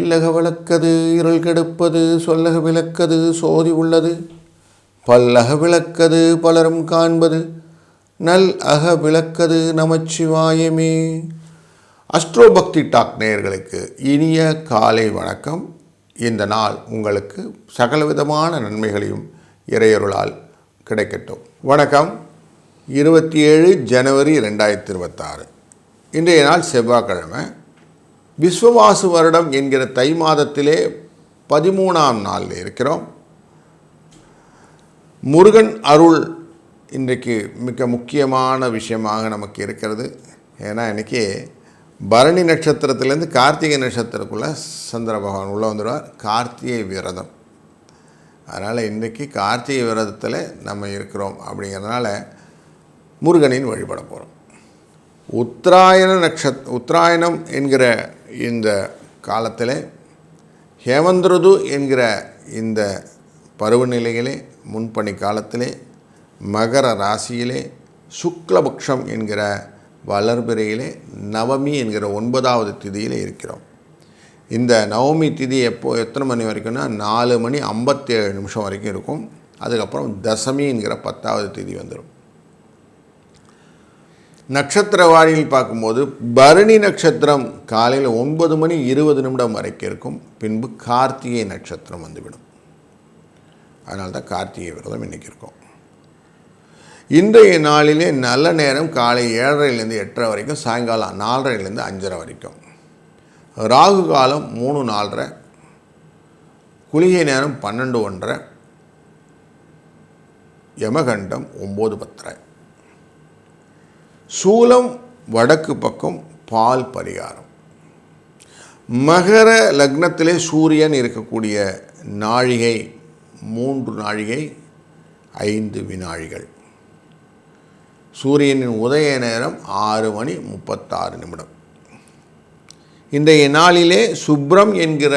இல்லக விளக்கது இருள் கெடுப்பது சொல்லக விளக்கது சோதி உள்ளது. பல்லக விளக்கது பலரும் காண்பது நல் அக விளக்கது நமச்சிவாயமே. அஸ்ட்ரோ பக்தி டாக் நேயர்களுக்கு இனிய காலை வணக்கம். இந்த நாள் உங்களுக்கு சகலவிதமான நன்மைகளையும் இறையருளால் கிடைக்கட்டும். வணக்கம். இருபத்தி ஏழு ஜனவரி ரெண்டாயிரத்தி இருபத்தாறு. இன்றைய நாள் செவ்வாய்க்கிழமை. விஸ்வவாசு வருடம் என்கிற தை மாதத்திலே பதிமூணாம் நாளில் இருக்கிறோம். முருகன் அருள் இன்றைக்கு மிக முக்கியமான விஷயமாக நமக்கு இருக்கிறது. ஏன்னா இன்றைக்கி பரணி நட்சத்திரத்திலேருந்து கார்த்திகை நட்சத்திரத்துக்குள்ளே சந்திர பகவான் உள்ளே வந்துடுவார். கார்த்திகை விரதம். அதனால் இன்றைக்கி கார்த்திகை விரதத்தில் நம்ம இருக்கிறோம் அப்படிங்கிறதுனால முருகனின் வழிபட போகிறோம் உத்தராயண நட்சத் உத்தராயணம் என்கிற இந்த காலத்தில் ஹேமந்திரது என்கிற இந்த பருவநிலையிலே முன்பனி காலத்திலே மகர ராசியிலே சுக்லபக்ஷம் என்கிற வளர்பிறையிலே நவமி என்கிற ஒன்பதாவது திதியில் இருக்கிறோம். இந்த நவமி திதி எப்போ எத்தனை மணி வரைக்கும்னா நாலு மணி ஐம்பத்தேழு நிமிஷம் வரைக்கும் இருக்கும். அதுக்கப்புறம் தசமி என்கிற பத்தாவது திதி வந்துடும் நட்சத்திர வாரியில் பார்க்கும்போது பரணி நட்சத்திரம் காலையில் ஒன்பது மணி இருபது நிமிடம் வரைக்கும் இருக்கும். பின்பு கார்த்திகை நட்சத்திரம் வந்துவிடும். அதனால தான் கார்த்திகை விரதம் இன்றைக்கி இருக்கும். இன்றைய நாளிலே நல்ல நேரம் காலை ஏழரைலேருந்து எட்டரை வரைக்கும் சாயங்காலம் நாலரைலேருந்து அஞ்சரை வரைக்கும். ராகு காலம் மூணு நாலரை குளிகை நேரம் பன்னெண்டு ஒன்றரை யமகண்டம் ஒம்பது பத்தரை. சூலம் வடக்கு பக்கம் பால் பரிகாரம். மகர லக்னத்திலே சூரியன் இருக்கக்கூடிய நாழிகை மூன்று நாழிகை ஐந்து வினாழிகள் சூரியனின் உதய நேரம் ஆறு மணி முப்பத்தாறு நிமிடம். இன்றைய நாளிலே சுப்ரம் என்கிற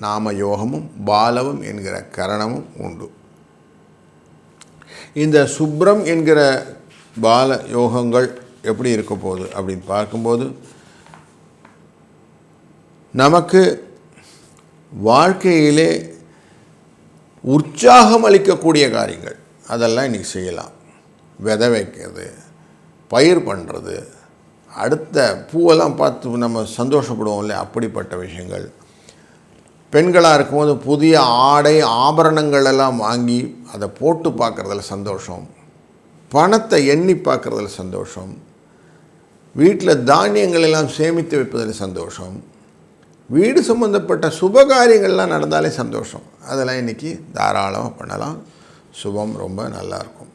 நாம யோகமும் பாலவம் என்கிற கரணமும் உண்டு. இந்த சுப்ரம் என்கிற பால யோகங்கள் எப்படி இருக்க போகுது அப்படின்னு பார்க்கும்போது நமக்கு வாழ்க்கையிலே உற்சாகம் அளிக்கக்கூடிய காரியங்கள். அதெல்லாம் இன்றைக்கி செய்யலாம். விதை வைக்கிறது பயிர் பண்ணுறது அடுத்த பூவெல்லாம் பார்த்து நம்ம சந்தோஷப்படுவோம் அப்படிப்பட்ட விஷயங்கள். பெண்களாக இருக்கும்போது புதிய ஆடை ஆபரணங்கள் எல்லாம் வாங்கி அதை போட்டு பார்க்குறதுல சந்தோஷம். பணத்தை எண்ணி பார்க்குறதுல சந்தோஷம். வீட்டில் தானியங்கள் எல்லாம் சேமித்து வைப்பதில் சந்தோஷம். வீடு சம்மந்தப்பட்ட சுபகாரியங்கள்லாம் நடந்தாலே சந்தோஷம். அதெல்லாம் இன்றைக்கி தாராளமாக பண்ணலாம். சுபம் ரொம்ப நல்லாயிருக்கும்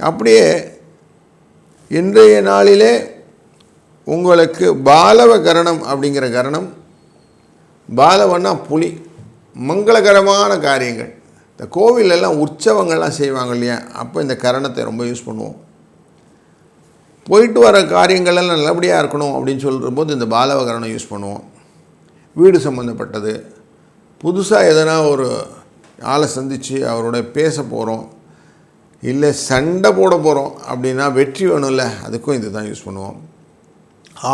அப்படியே இன்றைய நாளிலே உங்களுக்கு பாலவ கரணம் அப்படிங்கிற கரணம் பாலவன்னா புலி மங்களகரமான காரியங்கள். இந்த கோவிலெல்லாம் உற்சவங்கள்லாம் செய்வாங்க இல்லையா? அப்போ இந்த கரணத்தை ரொம்ப யூஸ் பண்ணுவோம். போயிட்டு வர காரியங்கள்லாம் நல்லபடியாக இருக்கணும் அப்படின்னு சொல்கிற போது இந்த பாலவகரணம் யூஸ் பண்ணுவோம். வீடு சம்மந்தப்பட்டது புதுசாக எதனா ஒரு ஆளை சந்தித்து அவரோட பேச போகிறோம் இல்லை சண்டை போட போகிறோம் அப்படின்னா வெற்றி வேணும்ல அதுக்கும் இது தான் யூஸ் பண்ணுவோம்.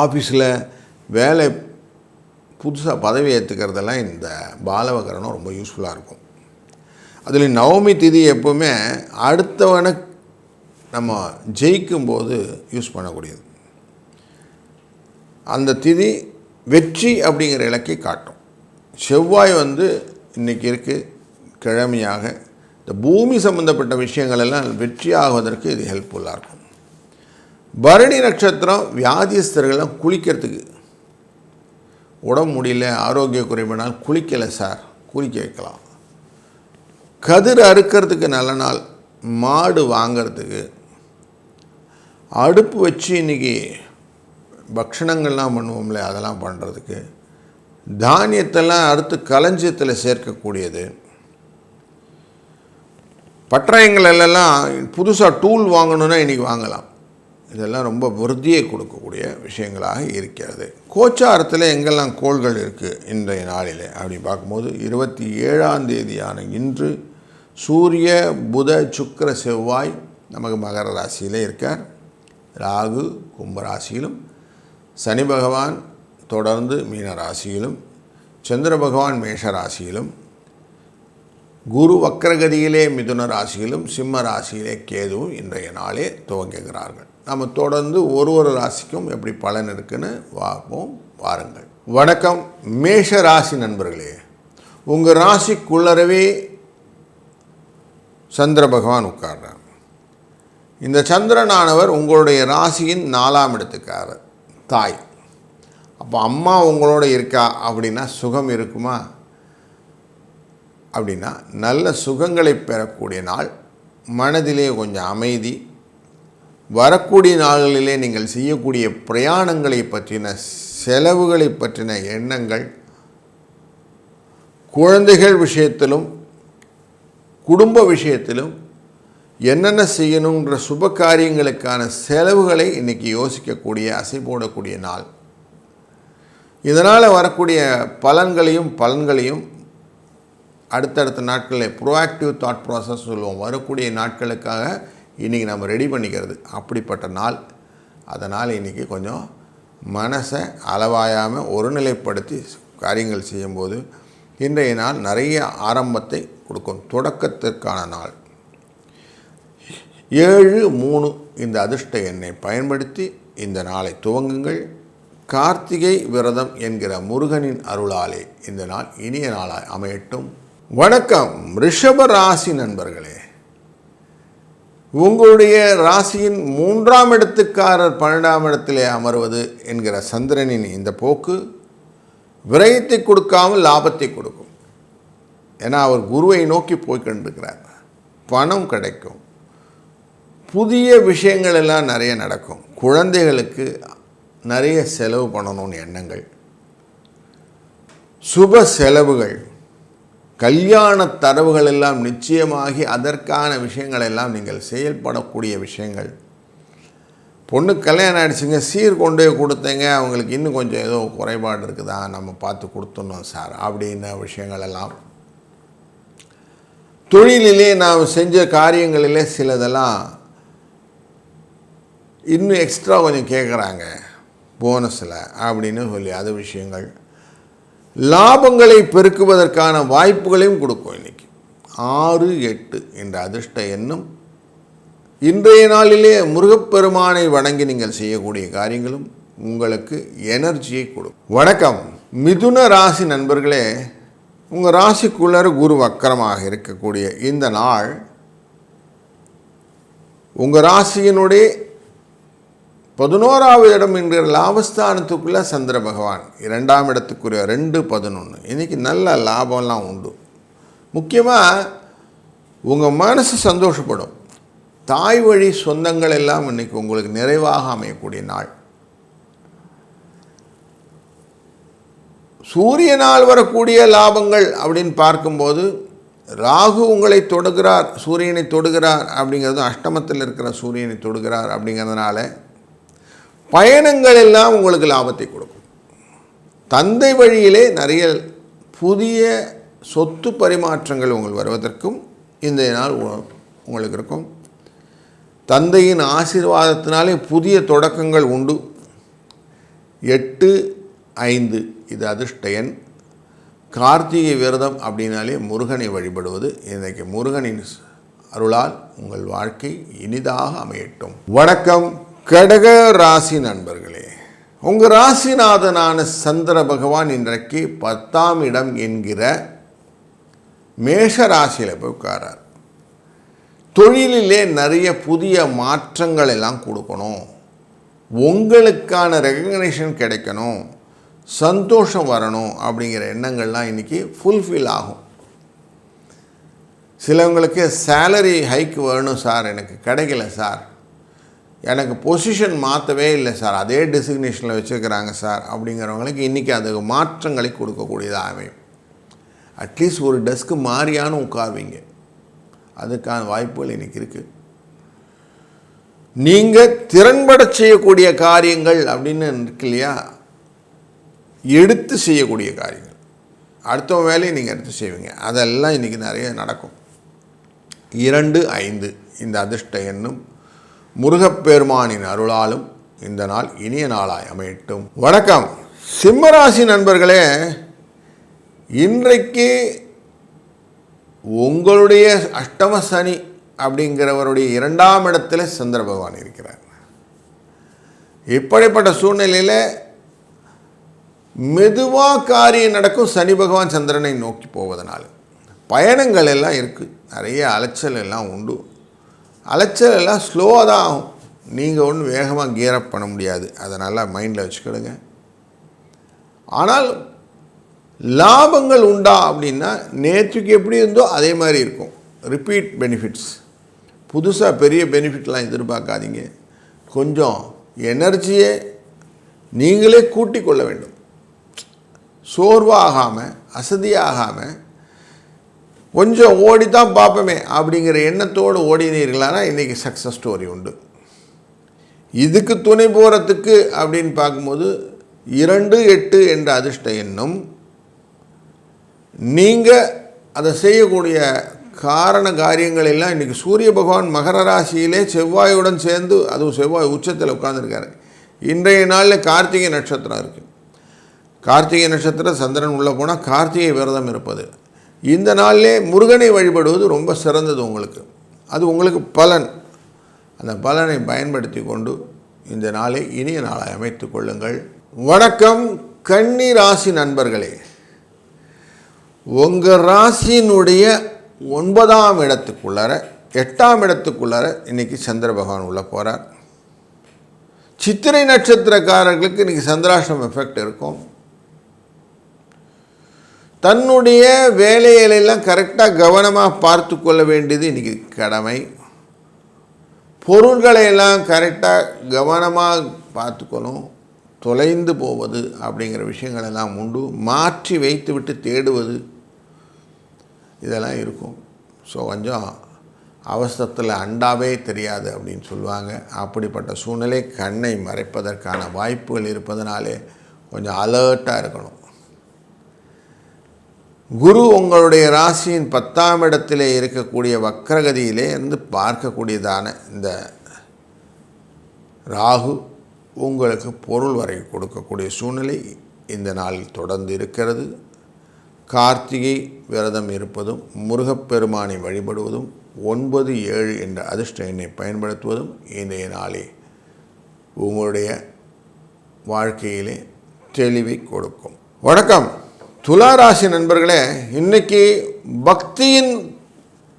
ஆஃபீஸில் வேலை புதுசாக பதவி ஏற்றுக்கிறதெல்லாம் இந்த பாலவகரணம் ரொம்ப யூஸ்ஃபுல்லாக இருக்கும். அதில் நவமி திதி எப்போவுமே அடுத்தவனை நம்ம ஜெயிக்கும்போது யூஸ் பண்ணக்கூடியது. அந்த திதி வெற்றி அப்படிங்கிற இலக்கை காட்டும். செவ்வாய் வந்து இன்றைக்கி இருக்குது கிழமையாக. இந்த பூமி சம்மந்தப்பட்ட விஷயங்கள் எல்லாம் வெற்றி ஆகுவதற்கு இது ஹெல்ப்ஃபுல்லாக இருக்கும். பரணி நட்சத்திரம் வியாதிஸ்தர்கள்லாம் குளிக்கிறதுக்கு. உடம்பு முடியல ஆரோக்கிய குறைபானால் குளிக்கலை சார். குளிக்க வைக்கலாம். கதிர் அறுக்கிறதுக்கு நல்ல நாள். மாடு வாங்கிறதுக்கு. அடுப்பு வச்சு இன்றைக்கி பக்ஷணங்கள்லாம் பண்ணுவோம்ல அதெல்லாம் பண்ணுறதுக்கு தானியத்தெல்லாம் அறுத்து களஞ்சியத்தில் சேர்க்கக்கூடியது. பட்டயங்கள் எல்லாம் புதுசாக டூல் வாங்கணுன்னா இன்றைக்கி வாங்கலாம். இதெல்லாம் ரொம்ப விருத்தியை கொடுக்கக்கூடிய விஷயங்களாக இருக்கிறது. கோச்சாரத்தில் எங்கெல்லாம் கோள்கள் இருக்குது இன்றைய நாளில் அப்படின்னு பார்க்கும்போது இருபத்தி ஏழாம் தேதியான இன்று சூரிய புத சுக்கிர செவ்வாய் நமக்கு மகர ராசியிலே இருக்கார். ராகு கும்பராசியிலும் சனி பகவான் தொடர்ந்து மீன ராசியிலும் சந்திர பகவான் மேஷ ராசியிலும் குரு வக்கரகதியிலே மிதுன ராசியிலும் சிம்ம ராசியிலே கேதுவும் இன்றைய நாளே துவங்குகிறார்கள். நம்ம தொடர்ந்து ஒரு ஒரு ராசிக்கும் எப்படி பலன் இருக்குன்னு பார்ப்போம். வாருங்கள். வணக்கம். மேஷ ராசி நண்பர்களே உங்கள் ராசிக்குள்ளரவே சந்திர பகவான் உட்கார்றார். இந்த சந்திரனானவர் உங்களுடைய ராசியின் நாலாம் இடத்துக்காரர் தாய். அப்போ அம்மா உங்களோட இருக்கா அப்படின்னா சுகம் இருக்குமா? அப்படின்னா நல்ல சுகங்களை பெறக்கூடிய நாள். மனதிலே கொஞ்சம் அமைதி. வரக்கூடிய நாள்களிலே நீங்கள் செய்யக்கூடிய பிரயாணங்களை பற்றின செலவுகளை பற்றின எண்ணங்கள். குழந்தைகள் விஷயத்திலும் குடும்ப விஷயத்திலும் என்னென்ன செய்யணுன்ற சுப காரியங்களுக்கான செலவுகளை இன்றைக்கி யோசிக்கக்கூடிய அசை போடக்கூடிய நாள். இதனால் வரக்கூடிய பலன்களையும் பலன்களையும் அடுத்தடுத்த நாட்களில் ப்ரோஆக்டிவ் தாட் ப்ராசஸ் சொல்லுவோம். வரக்கூடிய நாட்களுக்காக இன்றைக்கி நம்ம ரெடி பண்ணிக்கிறது. அப்படிப்பட்ட நாள். அதனால் இன்றைக்கி கொஞ்சம் மனசை அளவாயாமல் ஒருநிலைப்படுத்தி காரியங்கள் செய்யும்போது இன்றைய நாள் நிறைய ஆரம்பத்தை கொடுக்கும். தொடக்கத்திற்கான நாள். ஏழு மூணு இந்த அதிர்ஷ்ட எண்ணை பயன்படுத்தி இந்த நாளை துவங்குங்கள். கார்த்திகை விரதம் என்கிற முருகனின் அருளாலே இந்த நாள் இனிய நாளாய் அமையட்டும். வணக்கம் ரிஷப ராசி நண்பர்களே. உங்களுடைய ராசியின் மூன்றாம் இடத்துக்காரர் பன்னெண்டாம் இடத்திலே அமர்வது என்கிற சந்திரனின் இந்த போக்கு விரயத்தை கொடுக்காமல் லாபத்தை கொடுக்கும். ஏன்னா அவர் குருவை நோக்கி போய்கொண்டிருக்கிறார் பணம் கிடைக்கும். புதிய விஷயங்கள் எல்லாம் நிறைய நடக்கும். குழந்தைகளுக்கு நிறைய செலவு பண்ணணும்னு எண்ணங்கள். சுப செலவுகள் கல்யாண தரவுகள் எல்லாம் நிச்சயமாகி அதற்கான விஷயங்கள் எல்லாம் நீங்கள் செயல்படக்கூடிய விஷயங்கள். பொண்ணு கல்யாணம் ஆகிடுச்சிங்க சீர் கொண்டு போய் கொடுத்தேங்க அவங்களுக்கு இன்னும் கொஞ்சம் ஏதோ குறைபாடு இருக்குதா நம்ம பார்த்து கொடுத்துடணும் சார் அப்படின்ன விஷயங்கள் எல்லாம். தொழிலிலே நாம் செஞ்ச காரியங்களிலே சிலதெல்லாம் இன்னும் எக்ஸ்ட்ரா கொஞ்சம் கேட்குறாங்க போனஸில் அப்படின்னு சொல்லி அது விஷயங்கள். லாபங்களை பெருக்குவதற்கான வாய்ப்புகளையும் கொடுக்கும் இன்றைக்கி ஆறு எட்டு என்ற அதிர்ஷ்ட எண்ணம் இன்றைய நாளிலே முருகப்பெருமானை வணங்கி நீங்கள் செய்யக்கூடிய காரியங்களும் உங்களுக்கு எனர்ஜியை கொடுக்கும் வணக்கம். மிதுன ராசி நண்பர்களே உங்கள் ராசிக்குள்ளர் குரு வக்கரமாக இருக்கக்கூடிய இந்த நாள் உங்கள் ராசியினுடைய பதினோராவது இடம் என்கிற லாபஸ்தானத்துக்குள்ளே சந்திர பகவான். இரண்டாம் இடத்துக்குரிய ரெண்டு பதினொன்று இன்றைக்கி நல்ல லாபம்லாம் உண்டு. முக்கியமாக உங்கள் மனசு சந்தோஷப்படும். தாய் வழி சொந்தங்கள் எல்லாம் இன்றைக்கி உங்களுக்கு நிறைவாக அமையக்கூடிய நாள். சூரியனால் வரக்கூடிய லாபங்கள் அப்படின்னு பார்க்கும்போது ராகு உங்களை தொடுகிறார் சூரியனை தொடுகிறார் அப்படிங்கிறதும் அஷ்டமத்தில் இருக்கிற சூரியனை தொடுகிறார் அப்படிங்கிறதுனால பயணங்கள் எல்லாம் உங்களுக்கு லாபத்தை கொடுக்கும். தந்தை வழியிலே நிறைய புதிய சொத்து பரிமாற்றங்கள் உங்கள் வருவதற்கும் இந்த நாள் உங்களுக்கு இருக்கும். தந்தையின் ஆசீர்வாதத்தினாலே புதிய தொடக்கங்கள் உண்டு. எட்டு ஐந்து இது அதிர்ஷ்டயன் கார்த்திகை விரதம் அப்படின்னாலே முருகனை வழிபடுவது இன்றைக்கு முருகனின் அருளால் உங்கள் வாழ்க்கை இனிதாக அமையட்டும். வணக்கம். கடக ராசி நண்பர்களே உங்கள் ராசிநாதனான சந்திர பகவான் இன்றைக்கு பத்தாம் இடம் என்கிற மேஷ ராசியில் போய் உட்காரார். தொழிலிலே நிறைய புதிய மாற்றங்கள் எல்லாம் கொடுக்கணும். உங்களுக்கான ரெகக்னேஷன் கிடைக்கணும். சந்தோஷம் வரணும் அப்படிங்கிற எண்ணங்கள்லாம் இன்றைக்கி ஃபுல்ஃபில் ஆகும். சிலவங்களுக்கு சேலரி ஹைக் வேணும் சார் எனக்கு கிடைக்கல சார். எனக்கு பொசிஷன் மாற்றவே இல்லை சார். அதே டெசிக்னேஷனில் வச்சுருக்கிறாங்க சார் அப்படிங்கிறவங்களுக்கு இன்றைக்கி அது மாற்றங்களை கொடுக்கக்கூடியதாக அமையும். அட்லீஸ்ட் ஒரு டெஸ்க்கு மாறியானு உட்காருவீங்க. அதுக்கான வாய்ப்புகள் இன்றைக்கி இருக்குது நீங்கள் திறன்பட செய்யக்கூடிய காரியங்கள் அப்படின்னு இருக்கு இல்லையா? எடுத்து செய்யக்கூடிய காரியங்கள். அடுத்த வேலையை நீங்கள் எடுத்து செய்வீங்க. அதெல்லாம் இன்றைக்கி நிறைய நடக்கும். இரண்டு ஐந்து. இந்த அதிர்ஷ்ட எண்ணும் முருகப்பெருமானின் அருளாலும் இந்த நாள் இனிய நாளாய் அமையட்டும். வணக்கம். சிம்மராசி நண்பர்களே இன்றைக்கு உங்களுடைய அஷ்டம சனி அப்படிங்கிறவருடைய இரண்டாம் இடத்துல சந்திர பகவான் இருக்கிறார். இப்படிப்பட்ட சூழ்நிலையில் மெதுவாக காரியம் நடக்கும் சனி பகவான் சந்திரனை நோக்கி போவதனால் பயணங்கள் எல்லாம் இருக்குது நிறைய அலைச்சல் எல்லாம் உண்டு. அலைச்சல் எல்லாம் ஸ்லோவாக தான் ஆகும். நீங்கள் ஒன்றும் வேகமாக கியரப் பண்ண முடியாது. அதை நல்லா மைண்டில் வச்சுக்கிடுங்க. ஆனால் லாபங்கள் உண்டா அப்படின்னா நேற்றுக்கு எப்படி இருந்தோ அதே மாதிரி இருக்கும். ரிப்பீட் பெனிஃபிட்ஸ் புதுசாக பெரிய பெனிஃபிட்லாம் எதிர்பார்க்காதீங்க. கொஞ்சம் எனர்ஜியை நீங்களே கூட்டிக் கொள்ள வேண்டும். சோர்வாகாமல் அசதியாகாமல் கொஞ்சம் ஓடி தான் பார்ப்போமே அப்படிங்கிற எண்ணத்தோடு ஓடினீர்களானா இன்றைக்கி சக்ஸஸ் ஸ்டோரி உண்டு. இதுக்கு துணை போகிறதுக்கு அப்படின்னு பார்க்கும்போது இரண்டு எட்டு என்ற அதிர்ஷ்ட எண்ணும் நீங்கள் அதை செய்யக்கூடிய காரண காரியங்கள் எல்லாம் இன்றைக்கி சூரிய பகவான் மகர ராசியிலே செவ்வாயுடன் சேர்ந்து அதுவும் செவ்வாய் உச்சத்தில் உட்கார்ந்துருக்காரு. இன்றைய நாளில் கார்த்திகை நட்சத்திரம் இருக்குது கார்த்திகை நட்சத்திரம் சந்திரன் உள்ளே போனால் கார்த்திகை விரதம் இருப்பது. இந்த நாளிலே முருகனை வழிபடுவது ரொம்ப சிறந்தது உங்களுக்கு. அது உங்களுக்கு பலன். அந்த பலனை பயன்படுத்தி கொண்டு இந்த நாளை இனிய நாளை அமைத்து கொள்ளுங்கள். வணக்கம் கன்னி ராசி நண்பர்களே. உங்கள் ராசியினுடைய ஒன்பதாம் இடத்துக்குள்ளார எட்டாம் இடத்துக்குள்ளார இன்றைக்கி சந்திர பகவான் உள்ளே போகிறார் சித்திரை நட்சத்திரக்காரர்களுக்கு இன்றைக்கி சந்திராஷ்டம் எஃபெக்ட் இருக்கும். தன்னுடைய வேலைகளெல்லாம் கரெக்டாக கவனமாக பார்த்து கொள்ள வேண்டியது இன்றைக்கி கடமை. பொருள்களை எல்லாம் கரெக்டாக கவனமாக பார்த்துக்கணும். தொலைந்து போவது அப்படிங்கிற விஷயங்களெல்லாம் உண்டு. மாற்றி வைத்து விட்டு தேடுவது இதெல்லாம் இருக்கும். ஸோ கொஞ்சம் அவசரத்தில் அண்டாவே தெரியாது அப்படின்னு சொல்லுவாங்க. அப்படிப்பட்ட சூழ்நிலை கண்ணை மறைப்பதற்கான வாய்ப்புகள் இருப்பதனாலே கொஞ்சம் அலர்ட்டாக இருக்கணும். குரு உங்களுடைய ராசியின் பத்தாம் இடத்திலே இருக்கக்கூடிய வக்ரகதியிலே இருந்து பார்க்கக்கூடியதான இந்த ராகு உங்களுக்கு பொருள் வரை கொடுக்கக்கூடிய சூழ்நிலை இந்த நாளில் தொடர்ந்து இருக்கிறது. கார்த்திகை விரதம் இருப்பதும் முருகப்பெருமானை வழிபடுவதும் ஒன்பது ஏழு என்ற அதிர்ஷ்ட எண்ணை பயன்படுத்துவதும் இன்றைய நாளே உங்களுடைய வாழ்க்கையிலே தெளிவை கொடுக்கும். வணக்கம். துளாராசி நண்பர்களே இன்றைக்கி பக்தியின்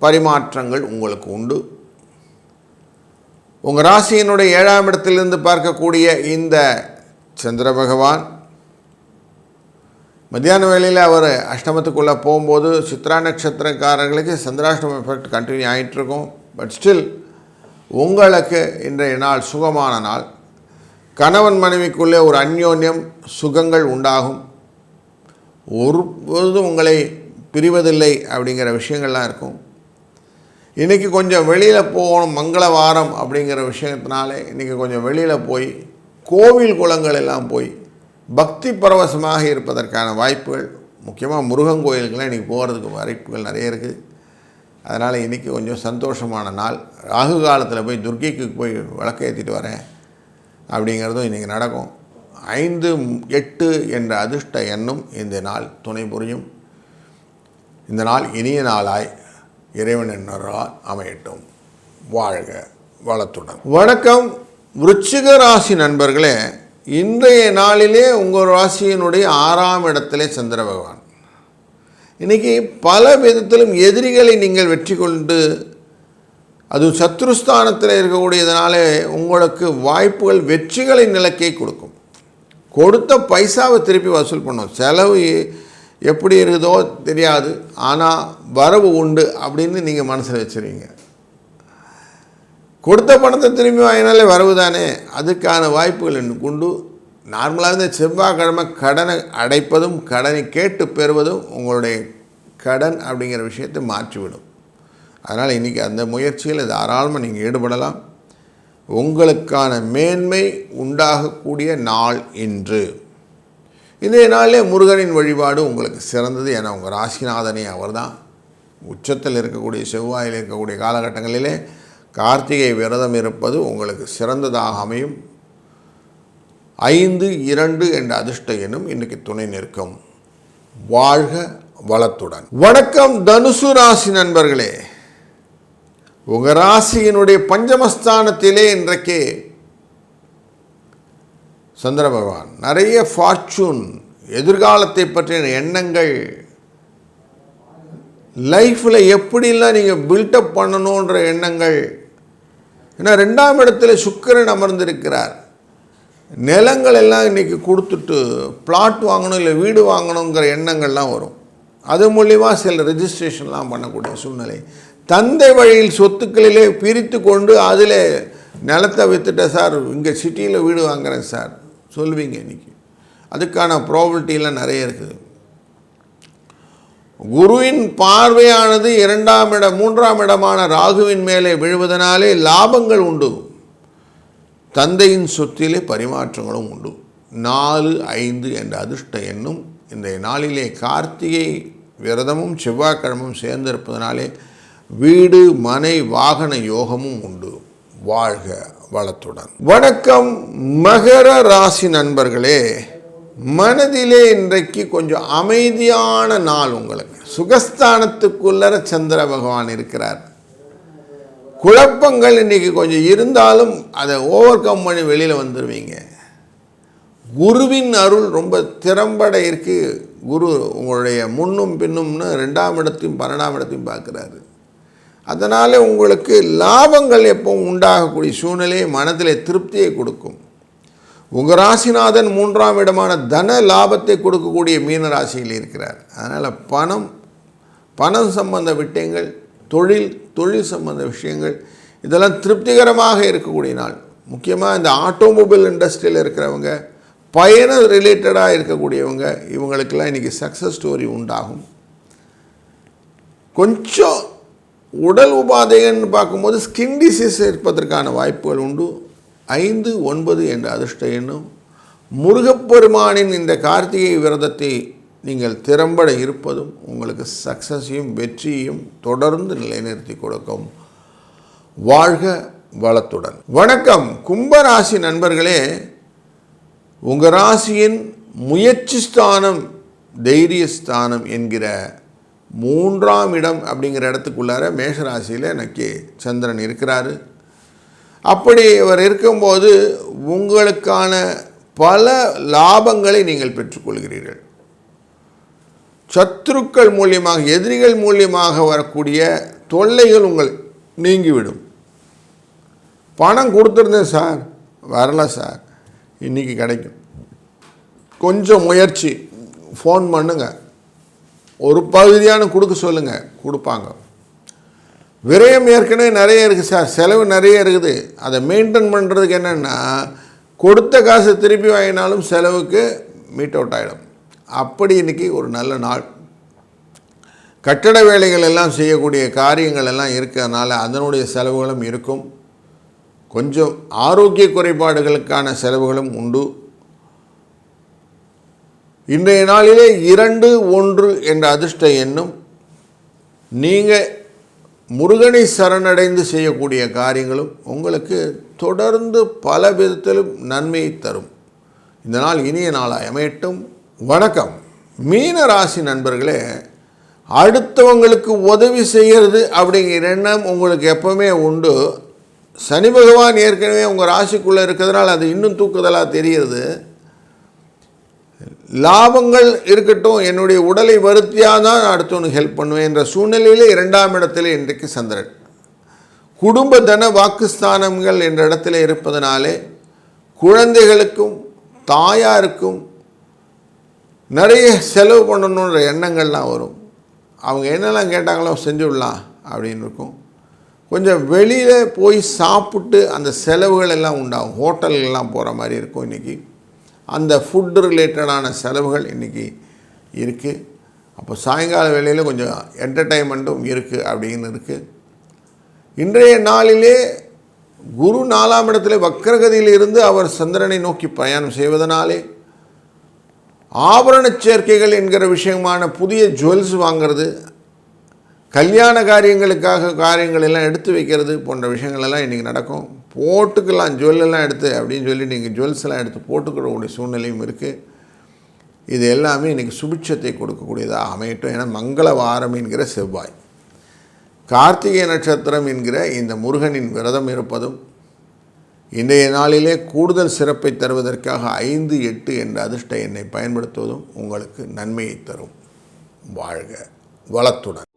பரிமாற்றங்கள் உங்களுக்கு உண்டு. உங்கள் ராசியினுடைய ஏழாம் இடத்திலிருந்து பார்க்கக்கூடிய இந்த சந்திர பகவான் மத்தியான வேளையில் அவர் அஷ்டமத்துக்குள்ளே போகும்போது சித்ரா நட்சத்திரக்காரர்களுக்கு சந்திராஷ்டம எஃபெக்ட் கண்டினியூ ஆகிட்டுருக்கும் பட் ஸ்டில் உங்களுக்கு இன்றைய நாள் சுகமான நாள். கணவன் மனைவிக்குள்ளே ஒரு அந்யோன்யம் சுகங்கள் உண்டாகும். ஒருபோதும் உங்களை பிரிவதில்லை அப்படிங்கிற விஷயங்கள்லாம் இருக்கும். இன்றைக்கி கொஞ்சம் வெளியில் போகணும் மங்களவாரம் அப்படிங்கிற விஷயத்தினாலே இன்றைக்கி கொஞ்சம் வெளியில் போய் கோவில் குளங்கள் எல்லாம் போய் பக்தி பரவசமாக இருப்பதற்கான வாய்ப்புகள் முக்கியமாக முருகன் கோயிலுக்கெல்லாம் இன்றைக்கி போகிறதுக்கு வாய்ப்புகள் நிறைய இருக்குது அதனால் இன்றைக்கி கொஞ்சம் சந்தோஷமான நாள். ராகு காலத்தில் போய் துர்கைக்கு போய் விளக்கு ஏற்றிட்டு வரேன் அப்படிங்கிறதும் இன்றைக்கி நடக்கும். ஐந்து எட்டு என்ற அதிர்ஷ்ட எண்ணும் இந்த நாள் துணை புரியும். இந்த நாள் இனிய நாளாய் இறைவன் என்னரால் அமையட்டும். வாழ்க வளத்துடன். வணக்கம். விருச்சிக ராசி நண்பர்களே இன்றைய நாளிலே உங்கள் ராசியினுடைய ஆறாம் இடத்திலே சந்திர பகவான். இன்றைக்கி பல விதத்திலும் எதிரிகளை நீங்கள் வெற்றி கொண்டு அது சத்ருஸ்தானத்தில் இருக்கக்கூடியதுனாலே உங்களுக்கு வாய்ப்புகள் வெற்றிகளின் நிலைக்கை கொடுக்கும். கொடுத்த பைசாவை திருப்பி வசூல் பண்ணோம். செலவு எப்படி இருக்குதோ தெரியாது. ஆனால் வரவு உண்டு அப்படின்னு நீங்கள் மனசில் வச்சுருவீங்க கொடுத்த பணத்தை திரும்பி வாங்கினாலே வரவு தானே. அதுக்கான வாய்ப்புகள் இன்னும் உண்டு. நார்மலாக இந்த செவ்வாய்க்கிழமை கடனை அடைப்பதும் கடனை கேட்டு பெறுவதும் உங்களுடைய கடன் அப்படிங்கிற விஷயத்தை மாற்றிவிடும். அதனால் இன்றைக்கி அந்த முயற்சியில் தாராளமாக நீங்கள் ஈடுபடலாம். உங்களுக்கான மேன்மை உண்டாகக்கூடிய நாள் இன்று. இதே நாளிலே முருகனின் வழிபாடு உங்களுக்கு சிறந்தது. என உங்கள் ராசிநாதனே அவர்தான். உச்சத்தில் இருக்கக்கூடிய செவ்வாயில் இருக்கக்கூடிய காலகட்டங்களிலே கார்த்திகை விரதம் இருப்பது உங்களுக்கு சிறந்ததாக அமையும். ஐந்து இரண்டு என்ற அதிர்ஷ்ட எண்ணும் இன்னைக்கு துணை நிற்கும். வாழ்க வளத்துடன். வணக்கம் தனுசு ராசி நண்பர்களே. உங்கள் ராசியினுடைய பஞ்சமஸ்தானத்திலே இன்றைக்கு சந்திர பகவான். நிறைய ஃபார்ச்சூன் எதிர்காலத்தை பற்றிய எண்ணங்கள். லைஃப்பில் எப்படிலாம் நீங்கள் பில்டப் பண்ணணுன்ற எண்ணங்கள். ஏன்னா ரெண்டாம் இடத்துல சுக்கரன் அமர்ந்திருக்கிறார். நிலங்கள் எல்லாம் இன்றைக்கி கொடுத்துட்டு பிளாட் வாங்கணும் இல்லை வீடு வாங்கணுங்கிற எண்ணங்கள்லாம் வரும். அது மூலிமா சில ரெஜிஸ்ட்ரேஷன்லாம் பண்ணக்கூடிய சூழ்நிலை. தந்தை வழியில் சொத்துக்களிலே பிரித்து கொண்டு அதில் நிலத்தை விற்றுட்டேன் சார் இங்கே சிட்டியில் வீடு வாங்குறேன் சார். சொல்லுவீங்க இன்றைக்கி அதுக்கான ப்ராபர்ட்டிலாம் நிறைய இருக்குது. குருவின் பார்வையானது இரண்டாம் இடம் மூன்றாம் இடமான ராகுவின் மேலே விழுவதனாலே லாபங்கள் உண்டு. தந்தையின் சொத்திலே பரிமாற்றங்களும் உண்டு. நாலு ஐந்து என்ற அதிர்ஷ்ட எண்ணும் இந்த நாளிலே கார்த்திகை விரதமும் செவ்வாய்க்கிழமும் சேர்ந்திருப்பதனாலே வீடு மனை வாகன யோகமும் உண்டு. வாழ்க வளத்துடன். வணக்கம் மகர ராசி நண்பர்களே. மனதிலே இன்றைக்கு கொஞ்சம் அமைதியான நாள் உங்களுக்கு. சுகஸ்தானத்துக்குள்ளர சந்திர பகவான் இருக்கிறார். குழப்பங்கள் இன்றைக்கி கொஞ்சம் இருந்தாலும் அதை ஓவர் கம் பண்ணி வெளியில் வந்துடுவீங்க குருவின் அருள் ரொம்ப திறம்பட இருக்கு. குரு உங்களுடைய முன்னும் பின்னும்னு ரெண்டாம் இடத்தையும் பன்னெண்டாம் இடத்தையும் பார்க்குறாரு. அதனால் உங்களுக்கு லாபங்கள் எப்போவும் உண்டாகக்கூடிய சூழ்நிலை மனதில் திருப்தியை கொடுக்கும். உங்கள் ராசிநாதன் மூன்றாம் இடமான தன லாபத்தை கொடுக்கக்கூடிய மீன ராசியில் இருக்கிறார். அதனால் பணம் பணம் சம்பந்த விஷயங்கள் தொழில் தொழில் சம்பந்த விஷயங்கள் இதெல்லாம் திருப்திகரமாக இருக்கக்கூடிய நாள். முக்கியமாக இந்த ஆட்டோமொபைல் இண்டஸ்ட்ரியில் இருக்கிறவங்க பயண ரிலேட்டடாக இருக்கக்கூடியவங்க இவங்களுக்கெல்லாம் இன்றைக்கி சக்ஸஸ் ஸ்டோரி உண்டாகும். கொஞ்சம் உடல் உபாதைகள்னு பார்க்கும்போது ஸ்கின் டிசீஸ் இருப்பதற்கான வாய்ப்புகள் உண்டு. ஐந்து ஒன்பது என்ற அதிர்ஷ்ட எண்ணும். முருகப்பெருமானின் இந்த கார்த்திகை விரதத்தை நீங்கள் திறம்பட இருப்பதும் உங்களுக்கு சக்ஸஸையும் வெற்றியையும் தொடர்ந்து நிலைநிறுத்தி கொடுக்கும். வாழ்க வளத்துடன். வணக்கம். கும்பராசி நண்பர்களே உங்கள் ராசியின் முயற்சி ஸ்தானம் தைரிய ஸ்தானம் என்கிற மூன்றாம் இடம் அப்படிங்கிற இடத்துக்குள்ளார மேஷராசியில் எனக்கு சந்திரன் இருக்கிறாரு. அப்படி இவர் இருக்கும்போது உங்களுக்கான பல லாபங்களை நீங்கள் பெற்றுக்கொள்கிறீர்கள். சத்துருக்கள் மூலியமாக எதிரிகள் மூலியமாக வரக்கூடிய தொல்லைகள் உங்கள் நீங்கிவிடும். பணம் கொடுத்துருந்தேன் சார் வரல சார் இன்றைக்கி கிடைக்கும். கொஞ்சம் முயற்சி ஃபோன் பண்ணுங்கள் ஒரு பகுதியான கொடுக்க சொல்லுங்கள் கொடுப்பாங்க. விரயம் ஏற்கனவே நிறைய இருக்குது சார் செலவு நிறைய இருக்குது. அதை மெயின்டைன் பண்ணுறதுக்கு என்னென்னா கொடுத்த காசு திருப்பி வாங்கினாலும் செலவுக்கு மீட் அவுட் ஆகிடும் அப்படி இன்றைக்கி ஒரு நல்ல நாள். கட்டட வேலைகள் எல்லாம் செய்யக்கூடிய காரியங்கள் எல்லாம் இருக்கிறதுனால அதனுடைய செலவுகளும் இருக்கும். கொஞ்சம் ஆரோக்கிய குறைபாடுகளுக்கான செலவுகளும் உண்டு. இன்றைய நாளிலே இரண்டு ஒன்று என்ற அதிர்ஷ்ட எண்ணும் நீங்கள் முருகனை சரணடைந்து செய்யக்கூடிய காரியங்களும் உங்களுக்கு தொடர்ந்து பல விதத்திலும் நன்மையை தரும். இந்த நாள் இனிய நாளாக அமையட்டும். வணக்கம். மீன ராசி நண்பர்களே அடுத்தவங்களுக்கு உதவி செய்கிறது அப்படிங்கிற எண்ணம் உங்களுக்கு எப்பவுமே உண்டு. சனி பகவான் ஏற்கனவே உங்கள் ராசிக்குள்ளே இருக்கிறதுனால அது இன்னும் தூக்குதலாக தெரிகிறது லாபங்கள் இருக்கட்டும் என்னுடைய உடலை வருத்தியாக தான் நான் அடுத்தவனுக்கு ஹெல்ப் பண்ணுவேன் என்ற சூழ்நிலையில் இரண்டாம் இடத்துல இன்றைக்கு சந்திரன். குடும்ப தன வாக்குஸ்தானங்கள் என்ற இடத்துல இருப்பதனாலே குழந்தைகளுக்கும் தாயாருக்கும் நிறைய செலவு பண்ணணுன்ற எண்ணங்கள்லாம் வரும். அவங்க என்னெல்லாம் கேட்டாங்களோ செஞ்சு விடலாம் அப்படின்னு இருக்கும். கொஞ்சம் வெளியில் போய் சாப்பிட்டு அந்த செலவுகள் எல்லாம் உண்டாகும். ஹோட்டல்கள்லாம் போகிற மாதிரி இருக்கும் இன்றைக்கி அந்த ஃபுட்டு ரிலேட்டடான செலவுகள் இன்றைக்கி இருக்குது அப்போ சாயங்கால வேளையில் கொஞ்சம் என்டர்டைன்மெண்ட்டும் இருக்குது அப்படின்னு இருக்குது இன்றைய நாளிலே குரு நாலாம் இடத்துல வக்கரகதியிலிருந்து அவர் சந்திரனை நோக்கி பயணம் செய்வதனாலே ஆபரண சேர்க்கைகள் என்கிற விஷயமான புதிய ஜுவல்ஸ் வாங்கிறது கல்யாண காரியங்களுக்காக காரியங்கள் எல்லாம் எடுத்து வைக்கிறது போன்ற விஷயங்கள் எல்லாம் இன்றைக்கி நடக்கும். போட்டுக்கலாம் ஜுவல்லெல்லாம் எடுத்து அப்படின்னு சொல்லி நீங்கள் ஜுவல்ஸ் எல்லாம் எடுத்து போட்டுக்கிறக்கூடிய சூழ்நிலையும் இருக்குது. இது எல்லாமே இன்றைக்கி சுபிட்சத்தை கொடுக்கக்கூடியதாக அமையட்டும். ஏன்னா மங்கள வாரம் என்கிற செவ்வாய். கார்த்திகை நட்சத்திரம் என்கிற இந்த முருகனின் விரதம் இருப்பதும் இன்றைய நாளிலே கூடுதல் சிறப்பை தருவதற்காக ஐந்து எட்டு என்ற அதிர்ஷ்ட எண்ணை பயன்படுத்துவதும் உங்களுக்கு நன்மையை தரும். வாழ்க வளத்துடன்.